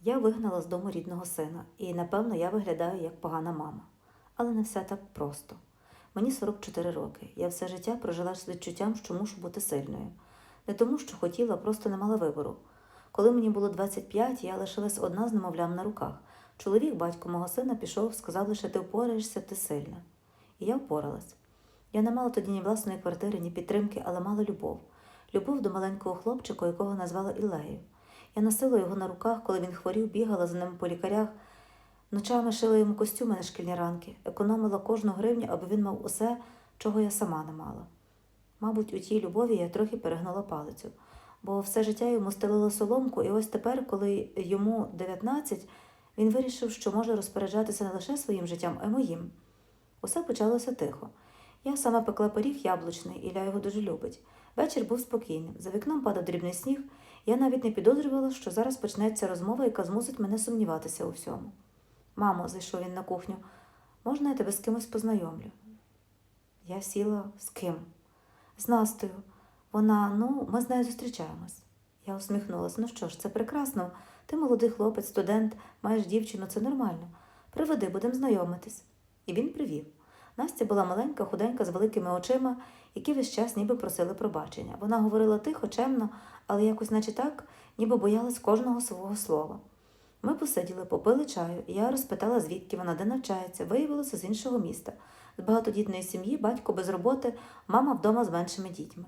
Я вигнала з дому рідного сина, і, напевно, я виглядаю як погана мама. Але не все так просто. Мені 44 роки. Я все життя прожила з відчуттям, що мушу бути сильною. Не тому, що хотіла, просто не мала вибору. Коли мені було 25, я лишилась одна з немовлям на руках. Чоловік, батько мого сина, пішов, сказав лише ти впораєшся, ти сильна. І я впоралась. Я не мала тоді ні власної квартири, ні підтримки, але мала любов. Любов до маленького хлопчика, якого назвала Ілею. Я носила його на руках, коли він хворів, бігала за ним по лікарях. Ночами шила йому костюми на шкільні ранки, економила кожну гривню, аби він мав усе, чого я сама не мала. Мабуть, у тій любові я трохи перегнула палицю, бо все життя йому стелила соломку, і ось тепер, коли йому 19, він вирішив, що може розпоряджатися не лише своїм життям, а й моїм. Усе почалося тихо. Я сама пекла пиріг яблучний, Ілля його дуже любить. Вечір був спокійним. За вікном падав дрібний сніг. Я навіть не підозрювала, що зараз почнеться розмова, яка змусить мене сумніватися у всьому. Мамо, зайшов він на кухню, можна я тебе з кимось познайомлю? Я сіла з ким? З Настою. Вона, ну, ми з нею зустрічаємось. Я усміхнулася. Ну що ж, це прекрасно. Ти молодий хлопець, студент, маєш дівчину, це нормально. Приведи, будемо знайомитись. І він привів. Настя була маленька, худенька, з великими очима, які весь час ніби просили пробачення. Вона говорила тихо, чемно, але якось, наче так, ніби боялась кожного свого слова. Ми посиділи, попили чаю, і я розпитала, звідки вона де навчається, виявилося з іншого міста, з багатодітної сім'ї, батько без роботи, мама вдома з меншими дітьми.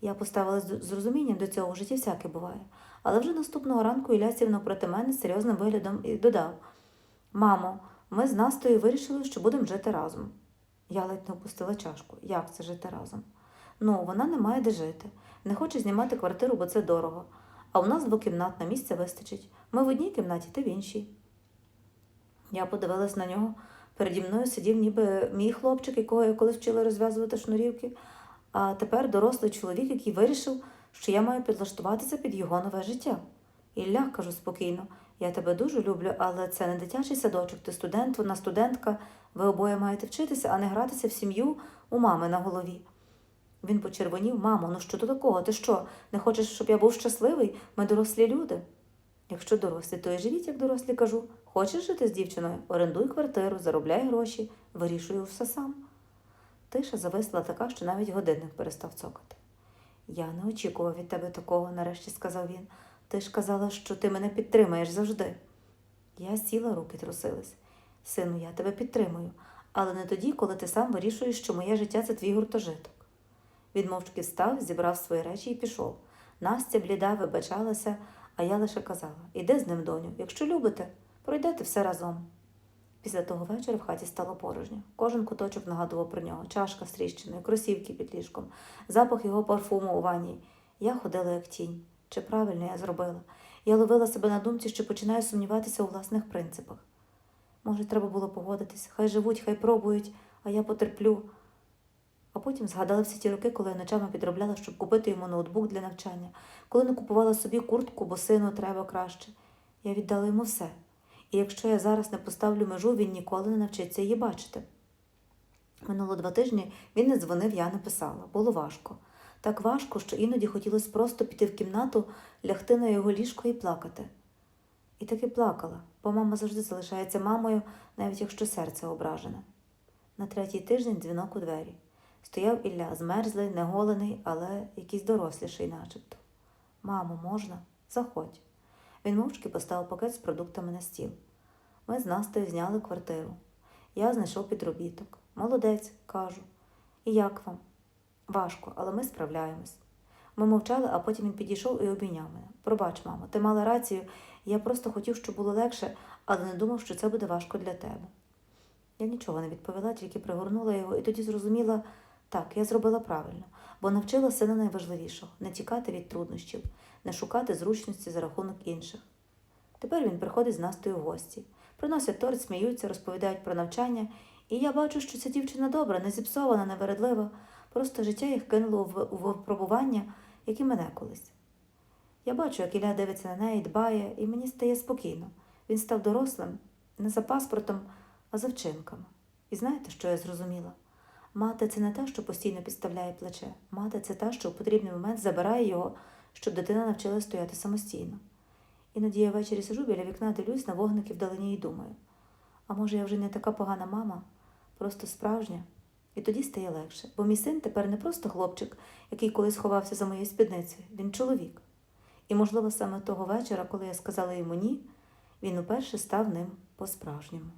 Я поставилась з розумінням до цього в житті всяке буває. Але вже наступного ранку Ілля сів навпроти мене з серйозним виглядом і додав: Мамо, ми з Настою вирішили, що будемо жити разом. Я ледь не опустила чашку. Як це жити разом? Ну, вона не має де жити, не хоче знімати квартиру, бо це дорого. А у нас двокімнатна місця вистачить. Ми в одній кімнаті, ти в іншій. Я подивилась на нього. Переді мною сидів ніби мій хлопчик, якого я колись вчила розв'язувати шнурівки, а тепер дорослий чоловік, який вирішив, що я маю підлаштуватися під його нове життя. Ілля, кажу спокійно, я тебе дуже люблю, але це не дитячий садочок, ти студент, вона студентка. Ви обоє маєте вчитися, а не гратися в сім'ю у мами на голові. Він почервонів, мамо, ну що до такого? Ти що, не хочеш, щоб я був щасливий? Ми дорослі люди. Якщо дорослі, то і живіть, як дорослі кажу. Хочеш жити з дівчиною? Орендуй квартиру, заробляй гроші, вирішую все сам. Тиша зависла така, що навіть годинник перестав цокати. Я не очікував від тебе такого, нарешті сказав він. Ти ж казала, що ти мене підтримаєш завжди. Я сіла, руки трусились. Сину, я тебе підтримую, але не тоді, коли ти сам вирішуєш, що моє життя це твій гуртожиток. Він мовчки встав, зібрав свої речі і пішов. Настя бліда вибачалася, а я лише казала іди з ним, доню, якщо любите, пройдете все разом. Після того вечора в хаті стало порожньо. Кожен куточок нагадував про нього, чашка з тріщиною, кросівки під ліжком, запах його парфуму у ванні. Я ходила як тінь. Чи правильно я зробила? Я ловила себе на думці, що починаю сумніватися у власних принципах. Може, треба було погодитись, хай живуть, хай пробують, а я потерплю. А потім згадала всі ті роки, коли я ночами підробляла, щоб купити йому ноутбук для навчання, коли не купувала собі куртку, бо сину треба краще. Я віддала йому все. І якщо я зараз не поставлю межу, він ніколи не навчиться її бачити. Минуло два тижні він не дзвонив, я не писала. Було важко. Так важко, що іноді хотілося просто піти в кімнату, лягти на його ліжко і плакати. І таки плакала, бо мама завжди залишається мамою, навіть якщо серце ображене. На третій тиждень дзвінок у двері. Стояв Ілля, змерзлий, неголений, але якийсь доросліший, начебто. Мамо, можна? Заходь. Він мовчки поставив пакет з продуктами на стіл. Ми з Настею зняли квартиру. Я знайшов підробіток. Молодець, кажу. І як вам? Важко, але ми справляємось. Ми мовчали, а потім він підійшов і обійняв мене. Пробач, мамо, ти мала рацію, я просто хотів, щоб було легше, але не думав, що це буде важко для тебе. Я нічого не відповіла, тільки пригорнула його і тоді зрозуміла, так, я зробила правильно, бо навчила сина найважливішого не тікати від труднощів, не шукати зручності за рахунок інших. Тепер він приходить з Настою в гості, приносять торт, сміються, розповідають про навчання, і я бачу, що ця дівчина добра, не зіпсована, не вередлива, просто життя їх кинуло в, випробування, як і мене колись. Я бачу, як Ілля дивиться на неї, дбає, і мені стає спокійно. Він став дорослим, не за паспортом, а за вчинками. І знаєте, що я зрозуміла? Мати це не та, що постійно підставляє плече. Мати це та, що у потрібний момент забирає його, щоб дитина навчилась стояти самостійно. Іноді я ввечері сижу біля вікна, дивлюсь на вогники вдалині і думаю. А може, я вже не така погана мама, просто справжня. І тоді стає легше, бо мій син тепер не просто хлопчик, який колись ховався за моєю спідницею, він чоловік. І, можливо, саме того вечора, коли я сказала йому ні, він уперше став ним по-справжньому.